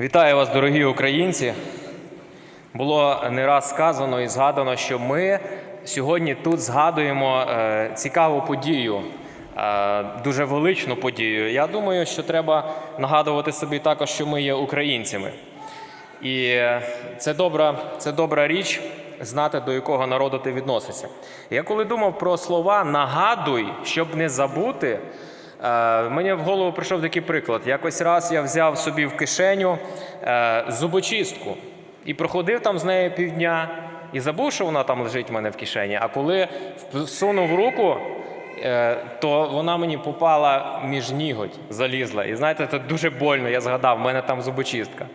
Вітаю вас, дорогі українці. Було не раз сказано і згадано, що ми сьогодні тут згадуємо е, цікаву подію, е, дуже величну подію. Я думаю, що треба нагадувати собі також, що ми є українцями. І е, це добра, це добра річ знати, до якого народу ти відносишся. Я коли думав про слова нагадуй, щоб не забути, мені в голову прийшов такий приклад. Якось раз я взяв собі в кишеню е, зубочистку і проходив там з нею півдня, і забув, що вона там лежить в мене в кишені. А коли всунув руку, е, то вона мені попала між ніготь, залізла. І знаєте, це дуже больно. Я згадав, в мене там зубочистка.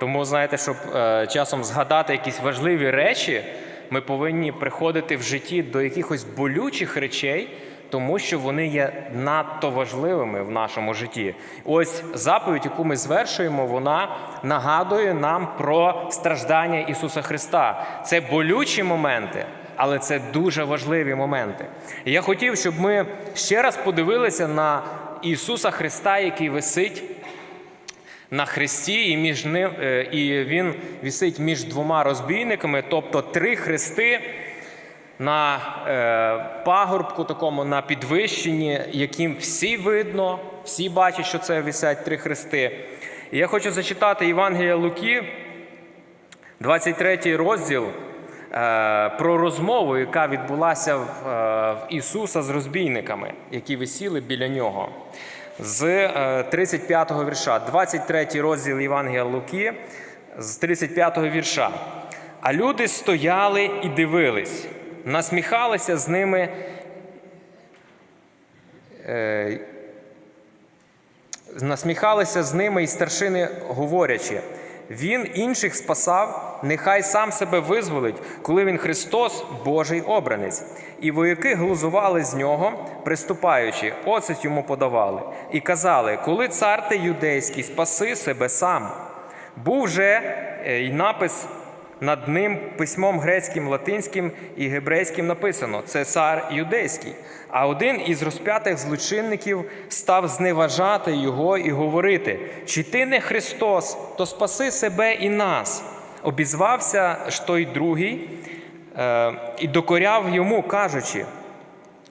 Тому знаєте, щоб е, часом згадати якісь важливі речі, ми повинні приходити в житті до якихось болючих речей, тому що вони є надто важливими в нашому житті. Ось заповідь, яку ми звершуємо, вона нагадує нам про страждання Ісуса Христа. Це болючі моменти. Але це дуже важливі моменти. І я хотів, щоб ми ще раз подивилися на Ісуса Христа, який висить на хресті, і між ним е, і він висить між двома розбійниками, тобто три хрести на е, пагорбку, такому на підвищенні, яким всі видно, всі бачать, що це висять три хрести. І я хочу зачитати Євангелія Луки, 23 розділ. е, Про розмову, яка відбулася в, е, в Ісуса з розбійниками, які висіли біля нього з 35-го вірша, 23 розділ Євангелія Луки, з 35-го вірша. А люди стояли і дивились, насміхалися з ними. е, Насміхалися з ними і старшини, говорячи: Він інших спасав, нехай сам себе визволить, коли він Христос, Божий обранець. І вояки глузували з нього, приступаючи, оцет йому подавали, і казали: Коли цар ти юдейський, спаси себе сам. Був же е, й напис над ним письмом грецьким, латинським і гебрейським написано: це цар юдейський. А один із розп'ятих злочинників став зневажати його і говорити: чи ти не Христос, то спаси себе і нас. Обізвався ж той другий е, і докоряв йому, кажучи: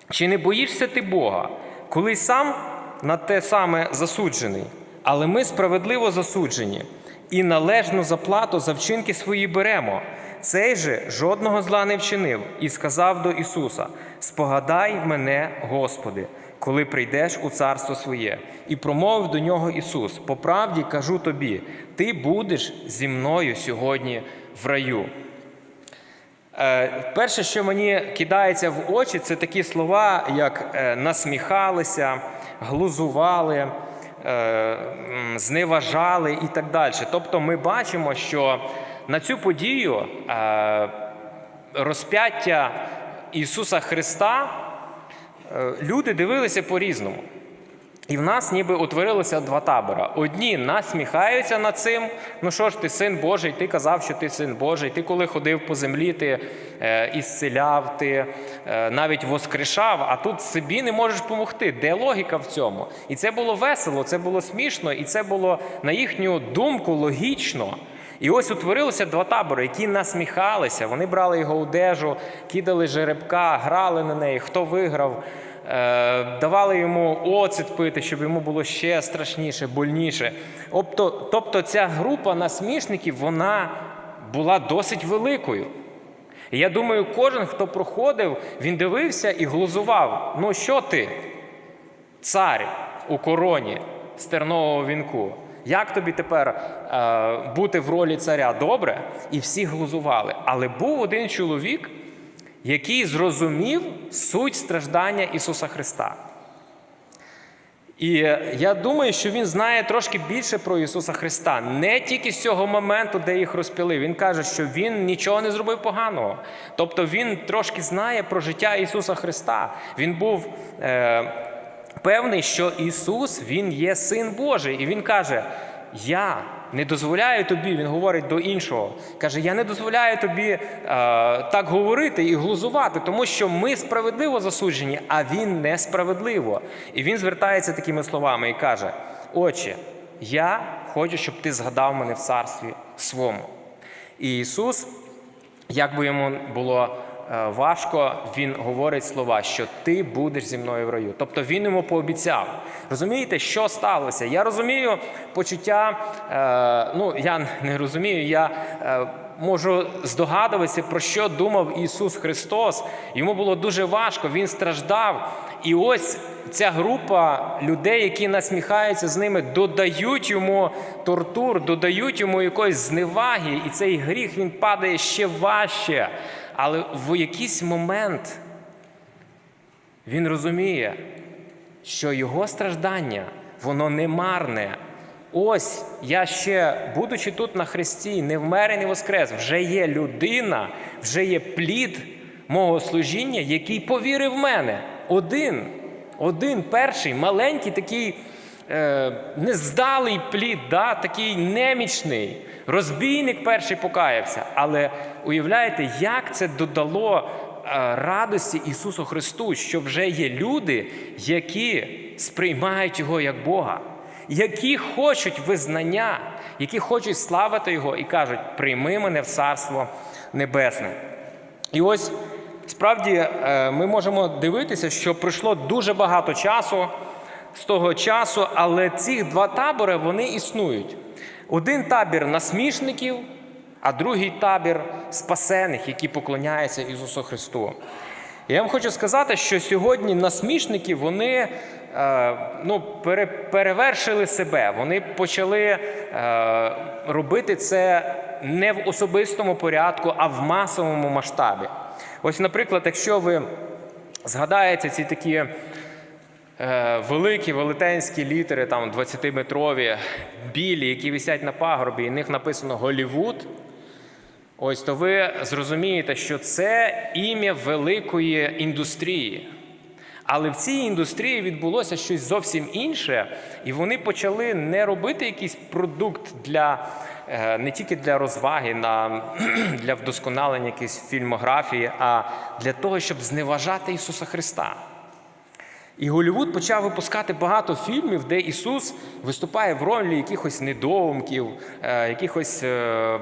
чи не боїшся ти Бога, коли сам на те саме засуджений, але ми справедливо засуджені, і належну заплату за вчинки свої беремо. Цей же жодного зла не вчинив і сказав до Ісуса: Спогадай мене, Господи, коли прийдеш у царство своє. І промовив до нього Ісус: По правді кажу тобі, ти будеш зі мною сьогодні в раю. Е, Перше, що мені кидається в очі, це такі слова, як е, насміхалися, глузували, зневажали і так далі. Тобто ми бачимо, що на цю подію е, розп'яття Ісуса Христа е, люди дивилися по-різному. І в нас ніби утворилося два табора. Одні насміхаються над цим. Ну що ж, ти син Божий, ти казав, що ти син Божий. Ти коли ходив по землі, ти е, ісцеляв, ти е, навіть воскрешав, а тут собі не можеш допомогти. Де логіка в цьому? І це було весело, це було смішно, і це було на їхню думку логічно. І ось утворилося два табори, які насміхалися. Вони брали його одежу, кидали жеребка, грали на неї. Хто виграв? Е, давали йому оцет пити, щоб йому було ще страшніше, больніше. Тобто, ця група насмішників вона була досить великою. Я думаю, кожен, хто проходив, він дивився і глузував. Ну що ти, цар у короні з тернового вінку? Як тобі тепер е, бути в ролі царя добре? І всі глузували. Але був один чоловік, який зрозумів суть страждання Ісуса Христа. І я думаю, що він знає трошки більше про Ісуса Христа, не тільки з цього моменту, де їх розпіли. Він каже, що Він нічого не зробив поганого. Тобто Він трошки знає про життя Ісуса Христа. Він був е, певний, що Ісус Він є Син Божий. І Він каже: Я не дозволяю тобі, він говорить до іншого. Каже: Я не дозволяю тобі е, так говорити і глузувати, тому що ми справедливо засуджені, а він несправедливо. І він звертається такими словами і каже: Отче, Я хочу, щоб ти згадав мене в царстві своєму. І Ісус, як би йому було важко, Він говорить слова, що ти будеш зі мною в раю. Тобто він йому пообіцяв. Розумієте, що сталося? Я розумію почуття, е, ну я не розумію, я е, можу здогадуватися, про що думав Ісус Христос. Йому було дуже важко, Він страждав. І ось ця група людей, які насміхаються з ними, додають йому тортур, додають йому якоїсь зневаги, і цей гріх він падає ще важче. Але в якийсь момент він розуміє, що його страждання, воно не марне. Ось я ще, будучи тут на хресті, не вмер і не воскрес, вже є людина, вже є плід мого служіння, який повірив в мене. Один, один перший, маленький такий е, нездалий плід, да, такий немічний. Розбійник перший покаявся. Але уявляєте, як це додало е, радості Ісусу Христу, що вже є люди, які сприймають Його як Бога, які хочуть визнання, які хочуть славити Його і кажуть: прийми мене в Царство Небесне. І ось справді е, ми можемо дивитися, що пройшло дуже багато часу з того часу, але ці два табори вони існують. Один табір насмішників, а другий табір спасених, які поклоняються Ісусу Христу. Я вам хочу сказати, що сьогодні насмішники вони ну, перевершили себе. Вони почали е, робити це не в особистому порядку, а в масовому масштабі. Ось, наприклад, якщо ви згадаєте ці такі е, великі велетенські літери, там 20-метрові, білі, які висять на пагорбі, і в них написано Голівуд. Ось то ви зрозумієте, що це ім'я великої індустрії. Але в цій індустрії відбулося щось зовсім інше, і вони почали не робити якийсь продукт для е, не тільки для розваги, на, для вдосконалення якоїсь фільмографії, а для того, щоб зневажати Ісуса Христа. І Голлівуд почав випускати багато фільмів, де Ісус виступає в ролі якихось недоумків, е, якихось е,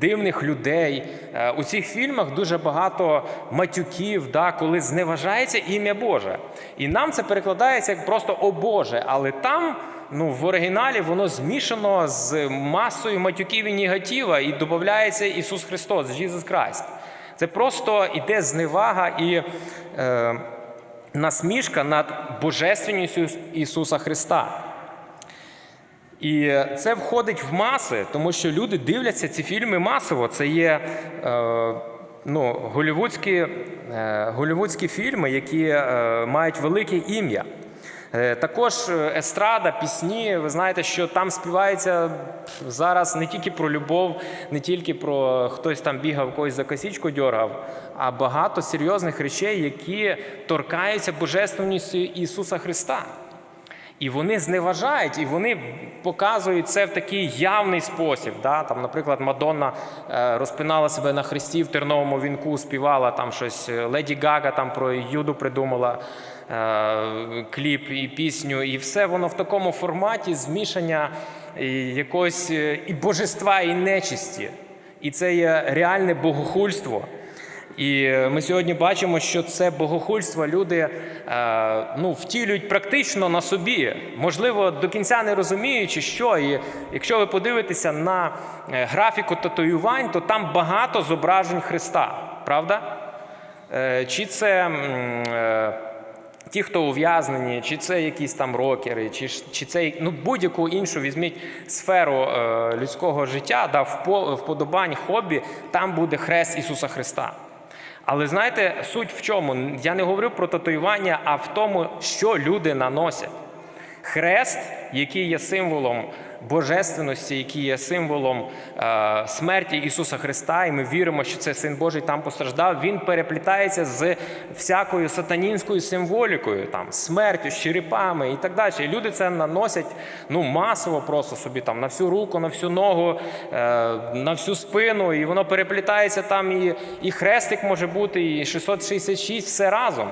дивних людей. Е, У цих фільмах дуже багато матюків, да, коли зневажається ім'я Боже. І нам це перекладається як просто о Боже, але там. Ну, в оригіналі воно змішано з масою матюків і негатива, і додається Ісус Христос, Jesus Christ. Це просто іде зневага і е, насмішка над божественністю Ісуса Христа. І це входить в маси, тому що люди дивляться ці фільми масово. Це є е, ну, голівудські, е, голівудські фільми, які е, мають велике ім'я. Е, Також естрада, пісні. Ви знаєте, що там співається зараз не тільки про любов, не тільки про хтось там бігав, когось за косічку дьоргав, а багато серйозних речей, які торкаються божественністю Ісуса Христа. І вони зневажають, і вони показують це в такий явний спосіб. Да? Там, наприклад, Мадонна е, розпинала себе на хресті в терновому вінку, співала там щось. е, Леді Гага там про Юду придумала е, кліп і пісню, і все воно в такому форматі змішання якогось і божества, і нечисті. І це є реальне богохульство. І ми сьогодні бачимо, що це богохульство люди е, ну, втілюють практично на собі. Можливо, до кінця не розуміючи, що. І якщо ви подивитеся на е, графіку татуювань, то там багато зображень Христа, правда? Е, Чи це. Ті, хто ув'язнені, чи це якісь там рокери, чи, чи це ну, будь-яку іншу візьміть сферу людського життя, да, впо- вподобань, хобі, там буде хрест Ісуса Христа. Але знаєте, суть в чому? Я не говорю про татуювання, а в тому, що люди наносять. Хрест, який є символом божественності, який є символом е, смерті Ісуса Христа, і ми віримо, що це Син Божий там постраждав, він переплітається з всякою сатанінською символікою, там, смертю, черепами і так далі. І люди це наносять ну, масово просто собі там, на всю руку, на всю ногу, е, на всю спину, і воно переплітається там, і, і хрестик може бути, і 666, все разом.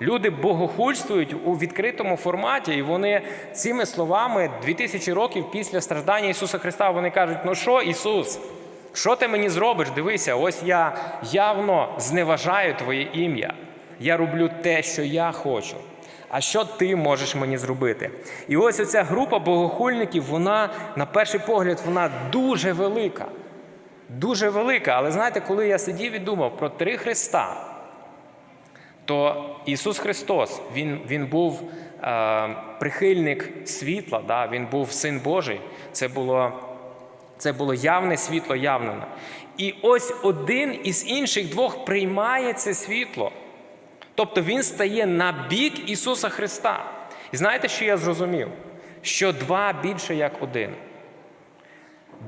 Люди богохульствують у відкритому форматі, і вони цими словами 2000 років після страждання Ісуса Христа вони кажуть: ну що, Ісус, що ти мені зробиш? Дивися, ось я явно зневажаю Твоє ім'я. Я роблю те, що я хочу. А що ти можеш мені зробити? І ось оця група богохульників, вона, на перший погляд, вона дуже велика. Дуже велика. Але знаєте, коли я сидів і думав про три Христа, то Ісус Христос, Він, він був е, прихильник світла, да? Він був Син Божий. Це було, це було явне світло явнене. І ось один із інших двох приймає це світло. Тобто Він стає на бік Ісуса Христа. І знаєте, що я зрозумів? Що два більше як один.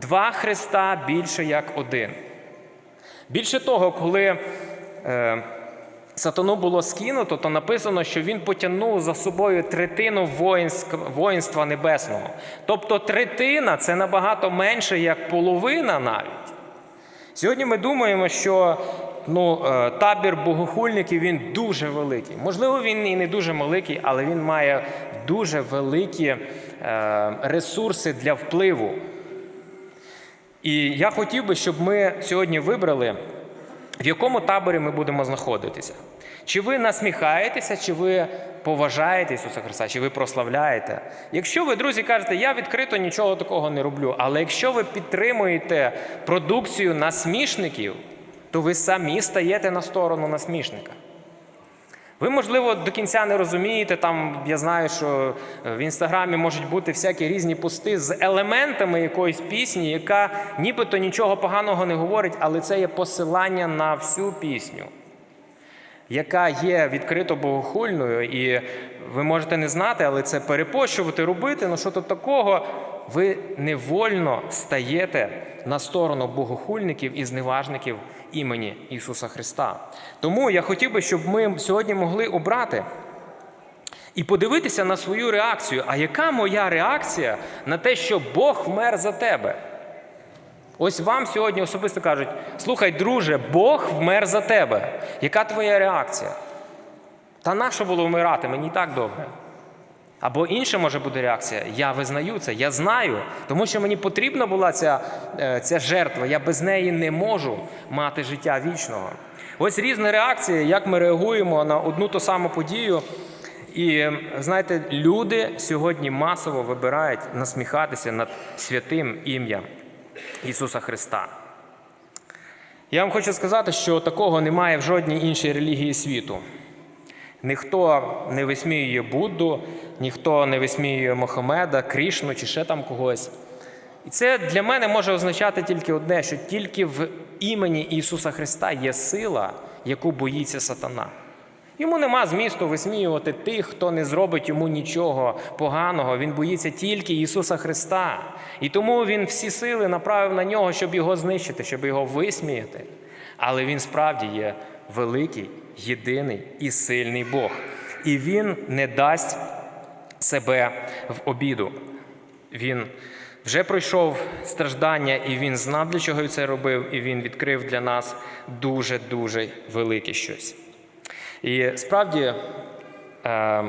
Два Христа більше як один. Більше того, коли е, сатану було скинуто, то написано, що він потягнув за собою третину воїнськ, воїнства небесного. Тобто третина це набагато менше, як половина навіть. Сьогодні ми думаємо, що ну, е, табір богохульників він дуже великий. Можливо, він і не дуже великий, але він має дуже великі е, ресурси для впливу. І я хотів би, щоб ми сьогодні вибрали, в якому таборі ми будемо знаходитися. Чи ви насміхаєтеся, чи ви поважаєте Ісуса Христа, чи ви прославляєте? Якщо ви, друзі, кажете, я відкрито нічого такого не роблю, але якщо ви підтримуєте продукцію насмішників, то ви самі стаєте на сторону насмішника. Ви, можливо, до кінця не розумієте. Там я знаю, що в інстаграмі можуть бути всякі різні пости з елементами якоїсь пісні, яка нібито нічого поганого не говорить, але це є посилання на всю пісню, яка є відкрито богохульною, і ви можете не знати, але це перепощувати, робити. Ну що то такого, ви невольно стаєте на сторону богохульників і зневажників імені Ісуса Христа. Тому я хотів би, щоб ми сьогодні могли обрати і подивитися на свою реакцію. А яка моя реакція на те, що Бог вмер за тебе? Ось вам сьогодні особисто кажуть: слухай, друже, Бог вмер за тебе. Яка твоя реакція? Та нащо було вмирати? Мені і так добре. Або інша може бути реакція. Я визнаю це, я знаю, тому що мені потрібна була ця, е, ця жертва. Я без неї не можу мати життя вічного. Ось різні реакції, як ми реагуємо на одну ту саму подію. І знаєте, люди сьогодні масово вибирають насміхатися над святим ім'ям Ісуса Христа. Я вам хочу сказати, що такого немає в жодній іншій релігії світу. Ніхто не висміює Будду, ніхто не висміює Мохамеда, Крішну чи ще там когось. І це для мене може означати тільки одне, що тільки в імені Ісуса Христа є сила, яку боїться сатана. Йому нема змісту висміювати тих, хто не зробить йому нічого поганого. Він боїться тільки Ісуса Христа. І тому Він всі сили направив на нього, щоб його знищити, щоб його висміяти. Але він справді є великий, єдиний і сильний Бог. І Він не дасть себе в обіду. Він вже пройшов страждання, і він знав, для чого це робив, і він відкрив для нас дуже-дуже велике щось. І справді, е,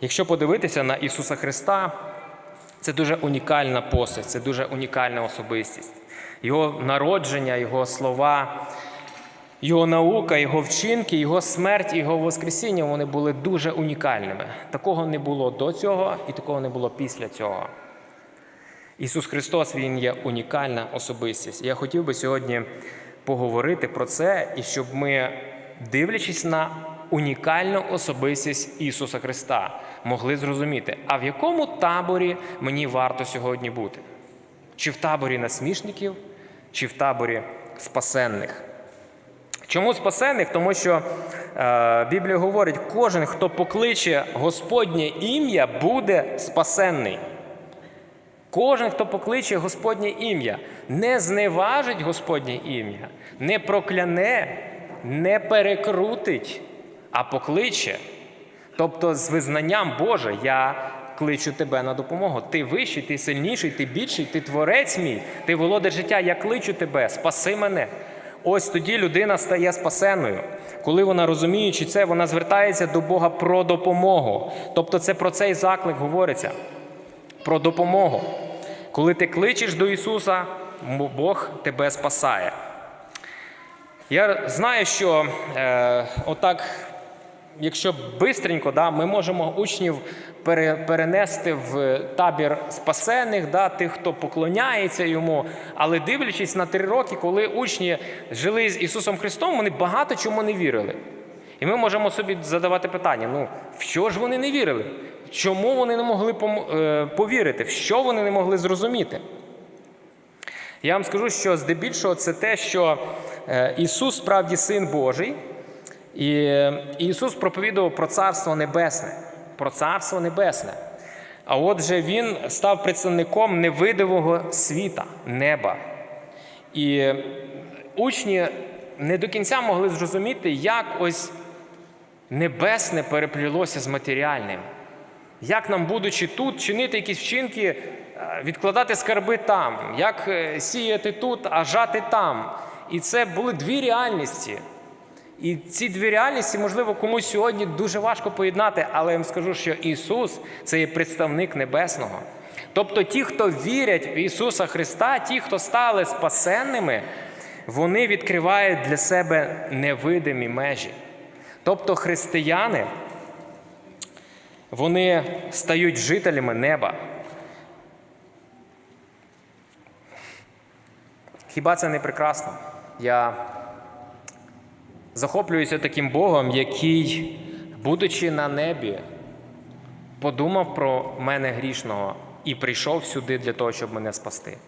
якщо подивитися на Ісуса Христа, це дуже унікальна постать, це дуже унікальна особистість. Його народження, Його слова, Його наука, Його вчинки, Його смерть, Його Воскресіння вони були дуже унікальними. Такого не було до цього і такого не було після цього. Ісус Христос Він є унікальна особистість. Я хотів би сьогодні поговорити про це, і щоб ми, дивлячись на унікальну особистість Ісуса Христа, могли зрозуміти, а в якому таборі мені варто сьогодні бути? Чи в таборі насмішників, чи в таборі спасенних? Чому спасених? Тому що е, Біблія говорить, кожен, хто покличе Господнє ім'я, буде спасенний. Кожен, хто покличе Господнє ім'я, не зневажить Господнє ім'я, не прокляне, не перекрутить, а покличе. Тобто з визнанням Боже, я кличу тебе на допомогу. Ти вищий, ти сильніший, ти більший, ти творець мій, ти володар життя, я кличу тебе, спаси мене. ось тоді людина стає спасенною. Коли вона розуміючи це, вона звертається до Бога про допомогу. Тобто, це про цей заклик говориться про допомогу. Коли ти кличеш до Ісуса, Бог тебе спасає. Я знаю, що е, отак, якщо бистренько, да, ми можемо учнів пере, перенести в табір спасених, да, тих, хто поклоняється йому. Але дивлячись на три роки, коли учні жили з Ісусом Христом, вони багато чому не вірили. І ми можемо собі задавати питання: ну, в що ж вони не вірили? Чому вони не могли е, повірити? В що вони не могли зрозуміти? Я вам скажу, що здебільшого це те, що е, Ісус справді Син Божий, і Ісус проповідував про Царство Небесне. Про Царство Небесне. А отже, Він став представником невидимого світа, неба. І учні не до кінця могли зрозуміти, як ось небесне переплілося з матеріальним. Як нам, будучи тут, чинити якісь вчинки, е, відкладати скарби там, як е, сіяти тут, а жати там. І це були дві реальності. І ці дві реальності, можливо, комусь сьогодні дуже важко поєднати, але я вам скажу, що Ісус це є представник небесного. Тобто ті, хто вірять в Ісуса Христа, ті, хто стали спасенними, вони відкривають для себе невидимі межі. Тобто християни, вони стають жителями неба. Хіба це не прекрасно? Я захоплююся таким Богом, який, будучи на небі, подумав про мене грішного і прийшов сюди для того, щоб мене спасти.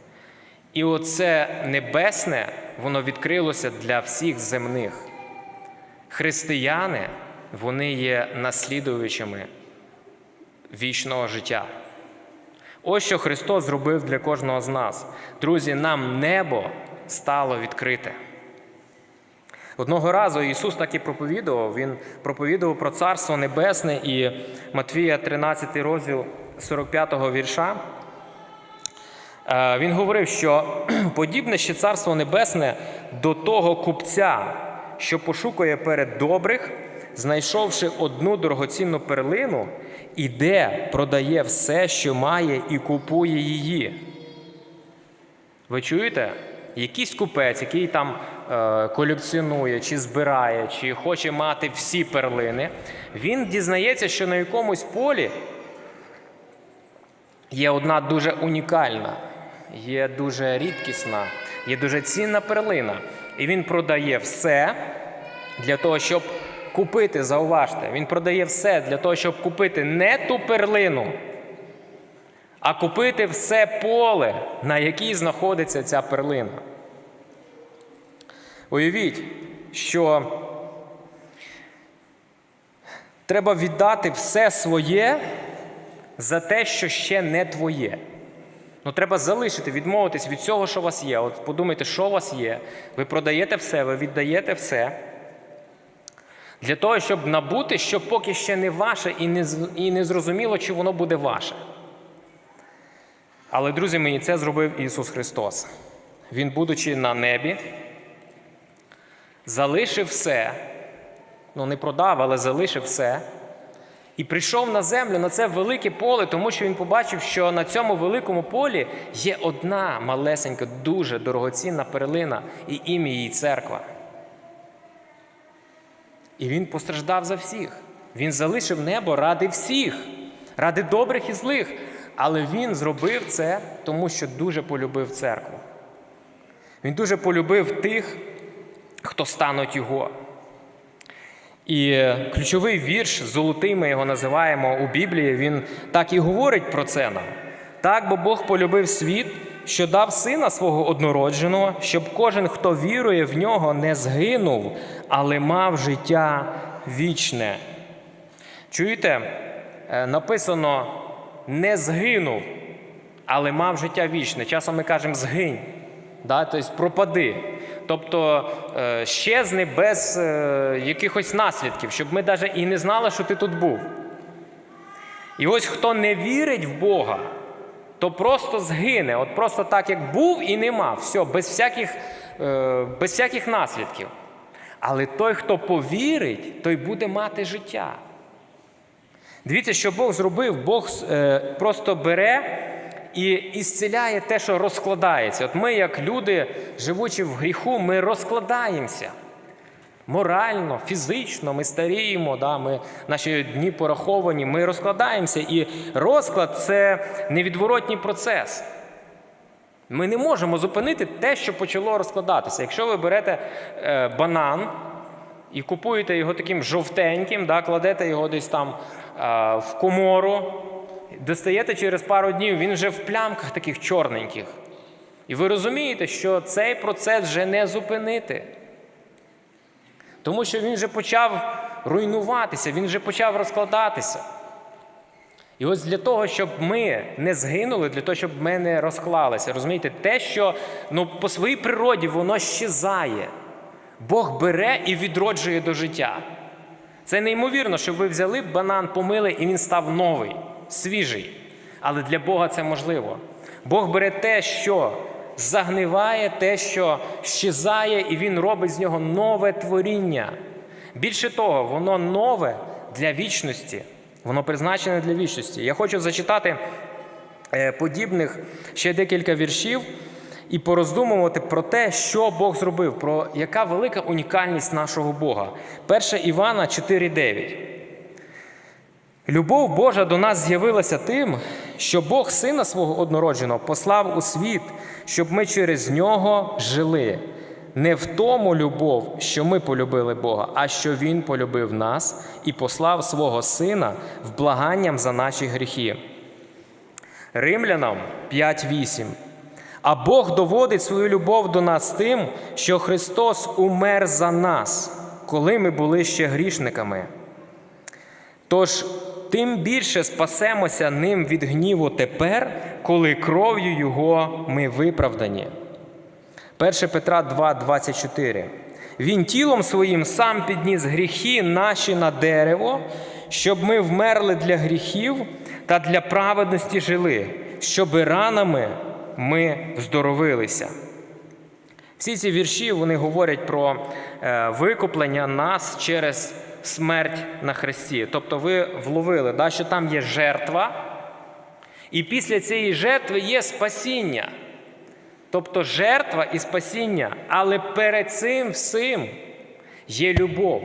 І оце небесне, воно відкрилося для всіх земних. Християни, вони є наслідувачами вічного життя. Ось що Христос зробив для кожного з нас. Друзі, нам небо стало відкрите. Одного разу Ісус так і проповідував. Він проповідував про Царство Небесне і Матвія 13 розділ 45 вірша. Е, Він говорив, що подібне ще Царство Небесне до того купця, що пошукує перед добрих, знайшовши одну дорогоцінну перлину, іде, продає все, що має, і купує її. Ви чуєте? Якийсь купець, який там е, колекціонує, чи збирає, чи хоче мати всі перлини, він дізнається, що на якомусь полі є одна дуже унікальна, є дуже рідкісна, є дуже цінна перлина. І він продає все для того, щоб купити, зауважте, він продає все для того, щоб купити не ту перлину, а купити все поле, на якій знаходиться ця перлина. Уявіть, що треба віддати все своє за те, що ще не твоє. Ну, треба залишити, відмовитись від всього, що у вас є. От подумайте, що у вас є. Ви продаєте все, ви віддаєте все. Для того, щоб набути, що поки ще не ваше, і не, зрозуміло, чи воно буде ваше. Але, друзі мої, це зробив Ісус Христос. Він, будучи на небі, залишив все, ну не продав, але залишив все. І прийшов на землю на це велике поле, тому що він побачив, що на цьому великому полі є одна малесенька, дуже дорогоцінна перлина, і ім'я її церква. І він постраждав за всіх. Він залишив небо ради всіх, ради добрих і злих. Але він зробив це, тому що дуже полюбив церкву. Він дуже полюбив тих, хто стануть його. І ключовий вірш, золотий ми його називаємо у Біблії, він так і говорить про це нам. Так, бо Бог полюбив світ, що дав сина свого однородженого, щоб кожен, хто вірує в нього, не згинув, але мав життя вічне. Чуєте? Е, Написано не згинув, але мав життя вічне. Часом ми кажемо згинь, да? тобто пропади. Тобто е, щезни без е, якихось наслідків, щоб ми навіть і не знали, що ти тут був. І ось хто не вірить в Бога, то просто згине. От просто так, як був і нема. Все, без всяких, е, без всяких наслідків. Але той, хто повірить, той буде мати життя. Дивіться, що Бог зробив. Бог е, просто бере і ісціляє те, що розкладається. От ми, як люди, живучи в гріху, ми розкладаємося. Морально, фізично, ми старіємо, да, ми, наші дні пораховані, ми розкладаємося. І розклад це невідворотній процес. Ми не можемо зупинити те, що почало розкладатися. Якщо ви берете е, банан і купуєте його таким жовтеньким, да, кладете його десь там е, в комору, достаєте через пару днів, він вже в плямках таких чорненьких. І ви розумієте, що цей процес вже не зупинити. Тому що він вже почав руйнуватися, він вже почав розкладатися. І ось для того, щоб ми не згинули, для того, щоб ми не розклалися, розумієте, те, що ну, по своїй природі воно щезає. Бог бере і відроджує до життя. Це неймовірно, щоб ви взяли банан, помили, і він став новий, свіжий. Але для Бога це можливо. Бог бере те, що загниває, те, що щезає, і Він робить з нього нове творіння. Більше того, воно нове для вічності. Воно призначене для вічності. Я хочу зачитати е, подібних ще декілька віршів і пороздумувати про те, що Бог зробив, про яка велика унікальність нашого Бога. 1 Івана 4,9. Любов Божа до нас з'явилася тим, що Бог Сина свого однородженого послав у світ, щоб ми через нього жили. Не в тому любов, що ми полюбили Бога, а що Він полюбив нас і послав свого Сина в благанням за наші гріхи. Римлянам 5.8. А Бог доводить свою любов до нас тим, що Христос умер за нас, коли ми були ще грішниками. Тож тим більше спасемося ним від гніву тепер, коли кров'ю Його ми виправдані. 1 Петра 2,24. Він тілом своїм сам підніс гріхи наші на дерево, щоб ми вмерли для гріхів та для праведності жили, щоби ранами ми здоровилися. Всі ці вірші вони говорять про е, викуплення нас через смерть на Христі. Тобто ви вловили, да, що там є жертва, і після цієї жертви є спасіння. Тобто жертва і спасіння, але перед цим всім є любов.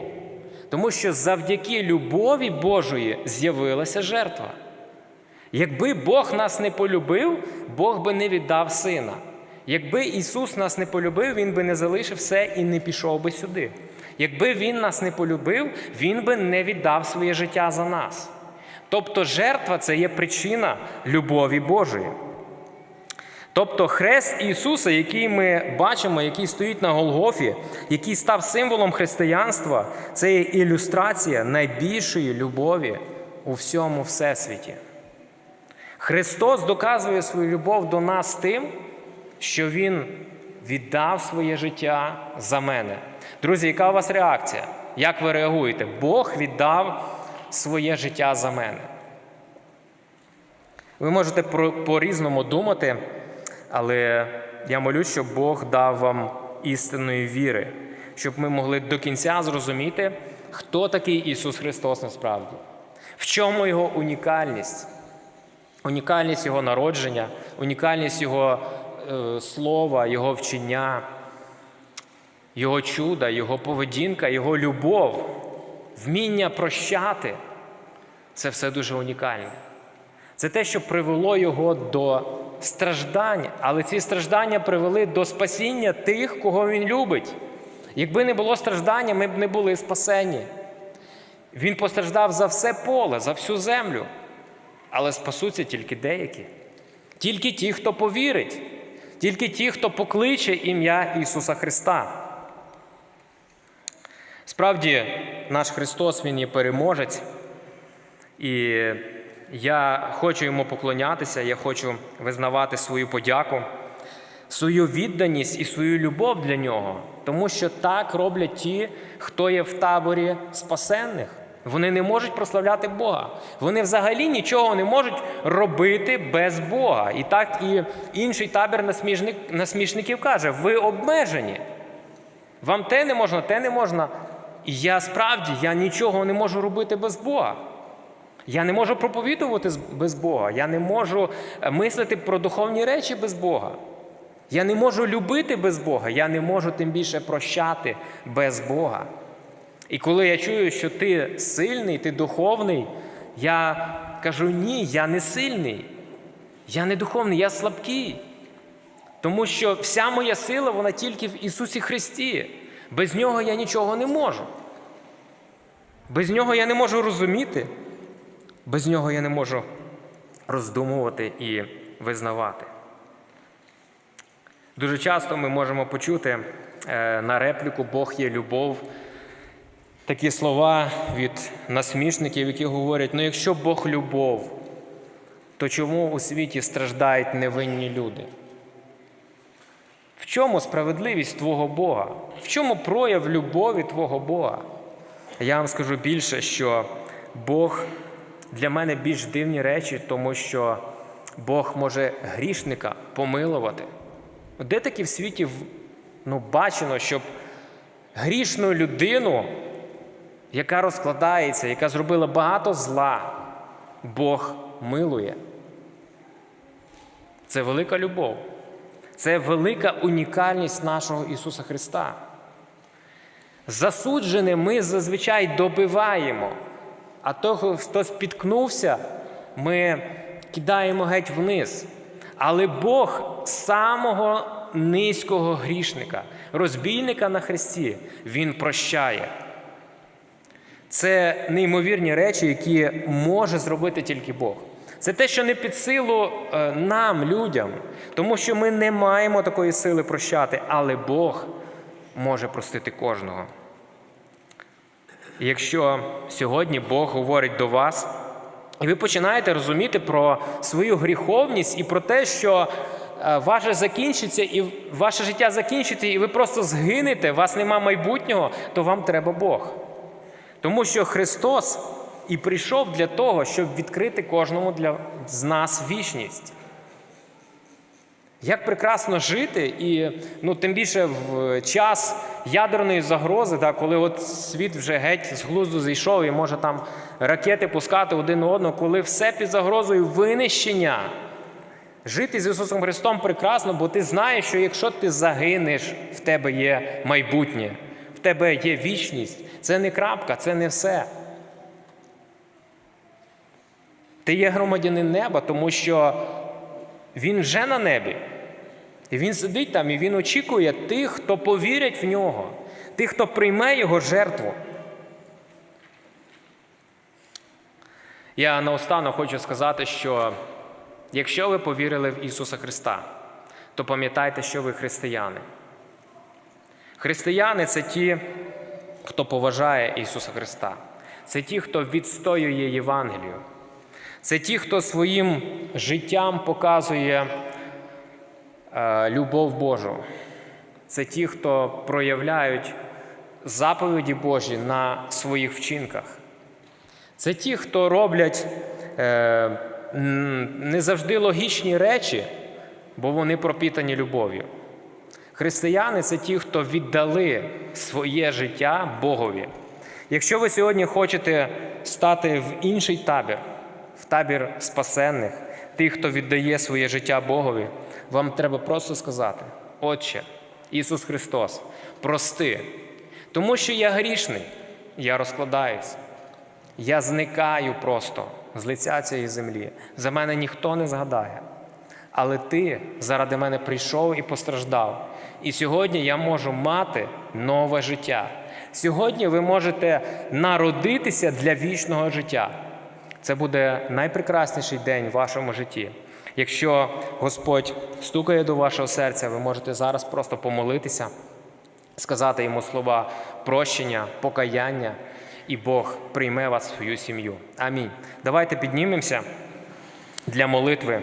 Тому що завдяки любові Божої з'явилася жертва. Якби Бог нас не полюбив, Бог би не віддав сина. Якби Ісус нас не полюбив, Він би не залишив все і не пішов би сюди. Якби Він нас не полюбив, Він би не віддав своє життя за нас. Тобто жертва це є причина любові Божої. Тобто хрест Ісуса, який ми бачимо, який стоїть на Голгофі, який став символом християнства, це є ілюстрація найбільшої любові у всьому всесвіті. Христос доказує свою любов до нас тим, що Він віддав своє життя за мене. Друзі, яка у вас реакція? Як ви реагуєте? Бог віддав своє життя за мене. Ви можете по-різному думати, але я молюсь, щоб Бог дав вам істинної віри, щоб ми могли до кінця зрозуміти, хто такий Ісус Христос насправді, в чому Його унікальність, унікальність Його народження, унікальність Його е, слова, Його вчення, Його чуда, Його поведінка, Його любов, вміння прощати. Це все дуже унікальне. Це те, що привело його до страждань, але ці страждання привели до спасіння тих, кого він любить. Якби не було страждання, ми б не були спасені. Він постраждав за все поле, за всю землю. Але спасуться тільки деякі. Тільки ті, хто повірить, тільки ті, хто покличе ім'я Ісуса Христа. Справді, наш Христос, Він є переможець. І я хочу йому поклонятися, я хочу визнавати свою подяку, свою відданість і свою любов для нього, тому що так роблять ті, хто є в таборі спасенних, Вони не можуть прославляти Бога. Вони взагалі нічого не можуть робити без Бога. І так і інший табір насмішник, насмішників каже: ви обмежені. Вам те не можна, те не можна. І я справді я нічого не можу робити без Бога. Я не можу проповідувати без Бога. Я не можу е, мислити про духовні речі без Бога. Я не можу любити без Бога. Я не можу тим більше прощати без Бога. І коли я чую, що ти сильний, ти духовний, я кажу: ні, я не сильний. Я не духовний, я слабкий. Тому що вся моя сила, вона тільки в Ісусі Христі. Без нього я нічого не можу. Без нього я не можу розуміти, без нього я не можу роздумувати і визнавати. Дуже часто ми можемо почути е, на репліку Бог є любов. Такі слова від насмішників, які говорять: ну якщо Бог любов, то чому у світі страждають невинні люди? В чому справедливість Твого Бога? В чому прояв любові Твого Бога? Я вам скажу більше, що Бог для мене більш дивні речі, тому що Бог може грішника помилувати. Де таки в світі ну, бачено, щоб грішну людину, яка розкладається, яка зробила багато зла, Бог милує. Це велика любов. Це велика унікальність нашого Ісуса Христа. Засуджене ми зазвичай добиваємо, а того, хто спіткнувся, ми кидаємо геть вниз. Але Бог самого низького грішника, розбійника на хресті, Він прощає. Це неймовірні речі, які може зробити тільки Бог. Це те, що не під силу е, нам, людям, тому що ми не маємо такої сили прощати, але Бог може простити кожного. Якщо сьогодні Бог говорить до вас, і ви починаєте розуміти про свою гріховність і про те, що е, ваше закінчиться, і ваше життя закінчиться, і ви просто згинете, у вас нема майбутнього, то вам треба Бог. Тому що Христос і прийшов для того, щоб відкрити кожному для, з нас вічність. Як прекрасно жити, і ну, тим більше в час ядерної загрози, да, коли от світ вже геть з глузду зійшов і може там ракети пускати один на одного, коли все під загрозою винищення. Жити з Ісусом Христом прекрасно, бо ти знаєш, що якщо ти загинеш, в тебе є майбутнє, в тебе є вічність. Це не крапка, це не все. Ти є громадянин неба, тому що він вже на небі. І він сидить там і він очікує тих, хто повірять в нього, тих, хто прийме його жертву. Я наостанок хочу сказати, що якщо ви повірили в Ісуса Христа, то пам'ятайте, що ви християни. Християни це ті, хто поважає Ісуса Христа. Це ті, хто відстоює Євангелію. Це ті, хто своїм життям показує е, любов Божу. Це ті, хто проявляють заповіді Божі на своїх вчинках. Це ті, хто роблять е, не завжди логічні речі, бо вони пропітані любов'ю. Християни це ті, хто віддали своє життя Богові. Якщо ви сьогодні хочете стати в інший табір, в табір спасенних, тих, хто віддає своє життя Богові, вам треба просто сказати: Отче, Ісус Христос, прости, тому що я грішний, я розкладаюсь, я зникаю просто з лиця цієї землі. За мене ніхто не згадає. Але ти заради мене прийшов і постраждав. І сьогодні я можу мати нове життя. Сьогодні ви можете народитися для вічного життя. Це буде найпрекрасніший день в вашому житті. Якщо Господь стукає до вашого серця, ви можете зараз просто помолитися, сказати йому слова прощення, покаяння, і Бог прийме вас в свою сім'ю. Амінь. Давайте піднімемося для молитви.